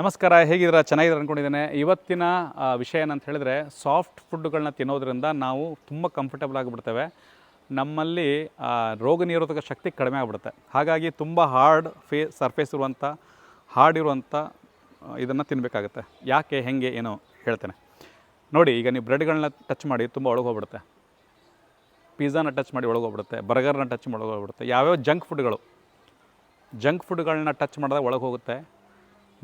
ನಮಸ್ಕಾರ, ಹೇಗಿದ್ದೀರಾ? ಚೆನ್ನಾಗಿದ್ರು ಅಂದ್ಕೊಂಡಿದ್ದೇನೆ ಇವತ್ತಿನ ವಿಷಯ ಏನಂತ ಹೇಳಿದ್ರೆ ಸಾಫ್ಟ್ ಫುಡ್ಗಳನ್ನ ತಿನ್ನೋದ್ರಿಂದ ನಾವು ತುಂಬ ಕಂಫರ್ಟಬಲ್ ಆಗಿಬಿಡ್ತೇವೆ. ನಮ್ಮಲ್ಲಿ ರೋಗ ನಿರೋಧಕ ಶಕ್ತಿ ಕಡಿಮೆ ಆಗಿಬಿಡುತ್ತೆ. ಹಾಗಾಗಿ ತುಂಬ ಹಾರ್ಡ್ ಫೇ ಸರ್ಫೇಸ್ ಇರುವಂಥ ಹಾರ್ಡ್ ಇರುವಂಥ ಇದನ್ನು ತಿನ್ನಬೇಕಾಗುತ್ತೆ ಯಾಕೆ, ಹೆಂಗೆ, ಏನೋ ಹೇಳ್ತೇನೆ. ನೋಡಿ, ಈಗ ನೀವು ಬ್ರೆಡ್ಗಳನ್ನ ಟಚ್ ಮಾಡಿ ತುಂಬ ಒಳಗೆ ಹೋಗ್ಬಿಡುತ್ತೆ. ಪಿಜ್ಜಾನ ಟಚ್ ಮಾಡಿ ಒಳಗೆ ಹೋಗ್ಬಿಡುತ್ತೆ. ಬರ್ಗರ್ನ ಟಚ್ ಮಾಡಿ ಒಳಗೆ ಹೋಗ್ಬಿಡುತ್ತೆ. ಯಾವ್ಯಾವ ಜಂಕ್ ಫುಡ್ಗಳು ಜಂಕ್ ಫುಡ್ಗಳನ್ನ ಟಚ್ ಮಾಡಿದಾಗ ಒಳಗೆ ಹೋಗುತ್ತೆ.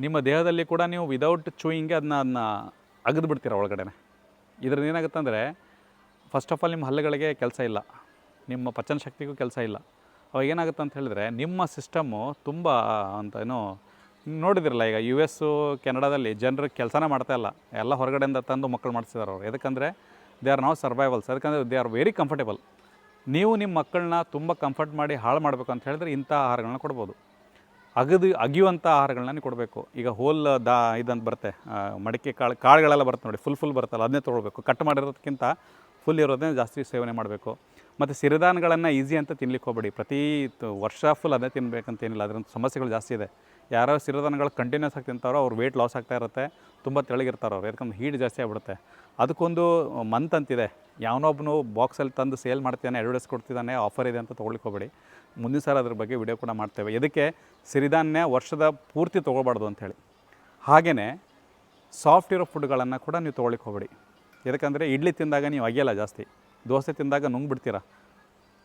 ನಿಮ್ಮ ದೇಹದಲ್ಲಿ ಕೂಡ ನೀವು ವಿದೌಟ್ ಚೂಯಿಂಗ್ಗೆ ಅದನ್ನ ಅದನ್ನ ಅಗದು ಬಿಡ್ತೀರ ಒಳಗಡೆನೆ. ಇದರಿಂದ ಏನಾಗುತ್ತೆ ಅಂದರೆ ಫಸ್ಟ್ ಆಫ್ ಆಲ್ ನಿಮ್ಮ ಹಲ್ಲುಗಳಿಗೆ ಕೆಲಸ ಇಲ್ಲ. ನಿಮ್ಮ ಪಚನ ಶಕ್ತಿಗೂ ಕೆಲಸ ಇಲ್ಲ. ಅವಾಗ ಏನಾಗುತ್ತೆ ಅಂತ ಹೇಳಿದ್ರೆ, ನಿಮ್ಮ ಸಿಸ್ಟಮ್ಮು ತುಂಬ ಅಂತ ಏನು ನೋಡಿದಿರಲ್ಲ, ಈಗ ಯು ಎಸ್ಸು ಕೆನಡಾದಲ್ಲಿ ಜನರು ಕೆಲಸನೇ ಮಾಡ್ತಾ ಇಲ್ಲ. ಎಲ್ಲ ಹೊರಗಡೆಯಿಂದ ತಂದು ಮಕ್ಕಳು ಮಾಡಿಸಿದಾರೆ ಅವರು. ಯಾಕಂದರೆ ದೇ ಆರ್ ನಾವು ಸರ್ವೈವಲ್ಸ್ ಯಾಕಂದರೆ ದೇ ಆರ್ ವೆರಿ ಕಂಫರ್ಟೇಬಲ್ ನೀವು ನಿಮ್ಮ ಮಕ್ಕಳನ್ನ ತುಂಬ ಕಂಫರ್ಟ್ ಮಾಡಿ, ಹಾಳು ಮಾಡಬೇಕು ಅಂತ ಹೇಳಿದ್ರೆ ಇಂಥ ಆಹಾರಗಳನ್ನ ಕೊಡ್ಬೋದು. ಅಗದು ಅಗಿಯುವಂಥ ಆಹಾರಗಳನ್ನ ನೀವು ಕೊಡಬೇಕು. ಈಗ ಹೋಲ್, ದಾ ಇದಂತ ಬರುತ್ತೆ. ಮಡಿಕೆ ಕಾಳು, ಕಾಳುಗಳೆಲ್ಲ ಬರುತ್ತೆ ನೋಡಿ ಫುಲ್ ಫುಲ್ ಬರುತ್ತಲ್ಲ, ಅದನ್ನೇ ತೊಗೊಳ್ಬೇಕು. ಕಟ್ ಮಾಡಿರೋದಕ್ಕಿಂತ ಫುಲ್ ಇರೋದನ್ನೇ ಜಾಸ್ತಿ ಸೇವನೆ ಮಾಡಬೇಕು. ಮತ್ತು ಸಿರಿಧಾನ್ಯಗಳನ್ನು ಈಸಿ ಅಂತ ತಿನ್ಲಿಕ್ಕೆ ಹೋಗಬೇಡಿ. ಪ್ರತಿ ವರ್ಷ ಫುಲ್ ಅದೇ ತಿನ್ಬೇಕಂತ ಏನಿಲ್ಲ. ಅದರಿಂದ ಸಮಸ್ಯೆಗಳು ಜಾಸ್ತಿ ಇದೆ. ಯಾರೋ ಸಿರಿಧಾನ್ಯಗಳು ಕಂಟಿನ್ಯೂಸ್ ಆಗಿ ತಿಂತಾರೋ ಅವ್ರು ವೆಯ್ಟ್ ಲಾಸ್ ಆಗ್ತಾ ಇರುತ್ತೆ. ತುಂಬ ತೆಳಗಿರ್ತಾರೋ ಅವ್ರು. ಯಾಕಂದ್ರೆ ಹೀಟ್ ಜಾಸ್ತಿ ಆಗ್ಬಿಡುತ್ತೆ. ಅದಕ್ಕೊಂದು ಮಂತ್ ಅಂತಿದೆ. ಯಾವನೊಬ್ಬನು ಬಾಕ್ಸಲ್ಲಿ ತಂದು ಸೇಲ್ ಮಾಡ್ತಾನೆ ಅಡ್ವರ್ಟೈಸ್ ಕೊಡ್ತಿದ್ದಾನೆ ಆಫರ್ ಇದೆ ಅಂತ ತೊಗೊಳಿಕ್ಕೆ ಹೋಗಬೇಡಿ. ಮುಂದಿನ ಸಲ ಅದ್ರ ಬಗ್ಗೆ ವಿಡಿಯೋ ಕೂಡ ಮಾಡ್ತೇವೆ. ಇದಕ್ಕೆ ಸಿರಿಧಾನ್ಯ ವರ್ಷದ ಪೂರ್ತಿ ತೊಗೊಳ್ಬಾರ್ದು ಅಂಥೇಳಿ ಹಾಗೆಯೇ ಸಾಫ್ಟ್ ಇರೋ ಫುಡ್ಗಳನ್ನು ಕೂಡ ನೀವು ತೊಗೊಳ್ಳಿಕ್ಕೆ ಹೋಗಬೇಡಿ. ಯಾಕಂದರೆ ಇಡ್ಲಿ ತಿಂದಾಗ ನೀವು ಅಗೆಯಲ್ಲ ಜಾಸ್ತಿ. ದೋಸೆ ತಿಂದಾಗ ನುಂಗ್ಬಿಡ್ತೀರ?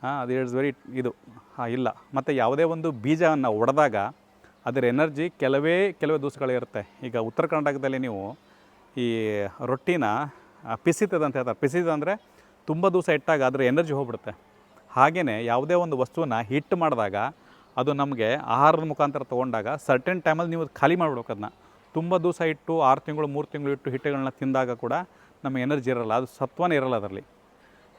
ಹಾಂ, ಅದು ಇಟ್ಸ್ ವೆರಿ ಇದು. ಹಾಂ, ಇಲ್ಲ. ಮತ್ತು ಯಾವುದೇ ಒಂದು ಬೀಜವನ್ನು ಒಡೆದಾಗ ಅದರ ಎನರ್ಜಿ ಕೆಲವೇ ಕೆಲವೇ ದಿವಸಗಳಿರುತ್ತೆ ಈಗ ಉತ್ತರ ಕರ್ನಾಟಕದಲ್ಲಿ ನೀವು ಈ ರೊಟ್ಟಿನ ಅಂತ ಹೇಳ್ತಾರೆ. ಪಿಸಿದ ಅಂದರೆ ತುಂಬ ದಿವಸ ಇಟ್ಟಾಗ ಅದರ ಎನರ್ಜಿ ಹೋಗ್ಬಿಡುತ್ತೆ. ಹಾಗೆಯೇ ಯಾವುದೇ ಒಂದು ವಸ್ತುವನ್ನ ಹಿಟ್ಟು ಮಾಡಿದಾಗ ಅದು ನಮಗೆ ಆಹಾರದ ಮುಖಾಂತರ ತೊಗೊಂಡಾಗ ಸರ್ಟೆನ್ ಟೈಮಲ್ಲಿ ನೀವು ಖಾಲಿ ಅದನ್ನ ತುಂಬ ದಿವಸ ಇಟ್ಟು, ಆರು ತಿಂಗಳು, ಮೂರು ತಿಂಗಳು ಇಟ್ಟು ಹಿಟ್ಟುಗಳನ್ನ ತಿಂದಾಗ ಕೂಡ ನಮ್ಮ ಎನರ್ಜಿ ಇರಲ್ಲ, ಅದು ಸತ್ವನೇ ಇರಲ್ಲ ಅದರಲ್ಲಿ.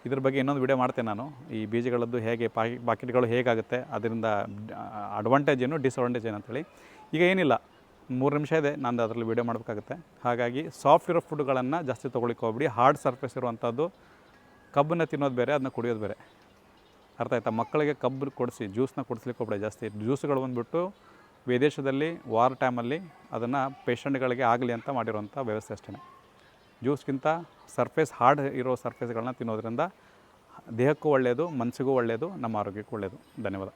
ಇದ್ರ ಬಗ್ಗೆ ಇನ್ನೊಂದು ವಿಡಿಯೋ ಮಾಡ್ತೇನೆ ನಾನು. ಈ ಬೀಜಗಳದ್ದು ಹೇಗೆ ಪಾಕಿ ಪಾಕೆಟ್ಗಳು ಹೇಗಾಗುತ್ತೆ, ಅದರಿಂದ ಅಡ್ವಾಂಟೇಜ್ ಏನು ಡಿಸ್ಅಡ್ವಾಂಟೇಜ್ ಏನು ಅಂತೇಳಿ. ಈಗ ಏನಿಲ್ಲ, ಮೂರು ನಿಮಿಷ ಇದೆ ನಾನು ಅದರಲ್ಲಿ ವಿಡಿಯೋ ಮಾಡಬೇಕಾಗುತ್ತೆ. ಹಾಗಾಗಿ ಸಾಫ್ಟ್ ಇರೋ ಫುಡ್ಗಳನ್ನು ಜಾಸ್ತಿ ತೊಗೊಳಿಕ್ಕೆ ಹೋಗ್ಬಿಡಿ. ಹಾರ್ಡ್ ಸರ್ಫೇಸ್ ಇರುವಂಥದ್ದು ಕಬ್ಬನ್ನ ತಿನ್ನೋದು ಬೇರೆ, ಅದನ್ನ ಕುಡಿಯೋದು ಬೇರೆ. ಅರ್ಥ ಆಯ್ತಾ? ಮಕ್ಕಳಿಗೆ ಕಬ್ಬು ಕೊಡಿಸಿ ಜ್ಯೂಸ್ನ ಕೊಡಿಸ್ಲಿಕ್ಕೆ ಹೋಗ್ಬೇಡಿ ಜಾಸ್ತಿ. ಜ್ಯೂಸ್ಗಳು ಬಂದುಬಿಟ್ಟು ವಿದೇಶದಲ್ಲಿ ವಾರ್ ಟೈಮಲ್ಲಿ ಅದನ್ನು ಪೇಷಂಟ್ಗಳಿಗೆ ಆಗಲಿ ಅಂತ ಮಾಡಿರುವಂಥ ವ್ಯವಸ್ಥೆ ಅಷ್ಟೇ ಜ್ಯೂಸ್ಗಿಂತ ಸರ್ಫೇಸ್ ಹಾರ್ಡ್ ಇರೋ ಸರ್ಫೇಸ್ಗಳನ್ನ ತಿನ್ನೋದ್ರಿಂದ ದೇಹಕ್ಕೂ ಒಳ್ಳೆಯದು ಮನಸ್ಸಿಗೂ ಒಳ್ಳೆಯದು ನಮ್ಮ ಆರೋಗ್ಯಕ್ಕೂ ಒಳ್ಳೆಯದು ಧನ್ಯವಾದ.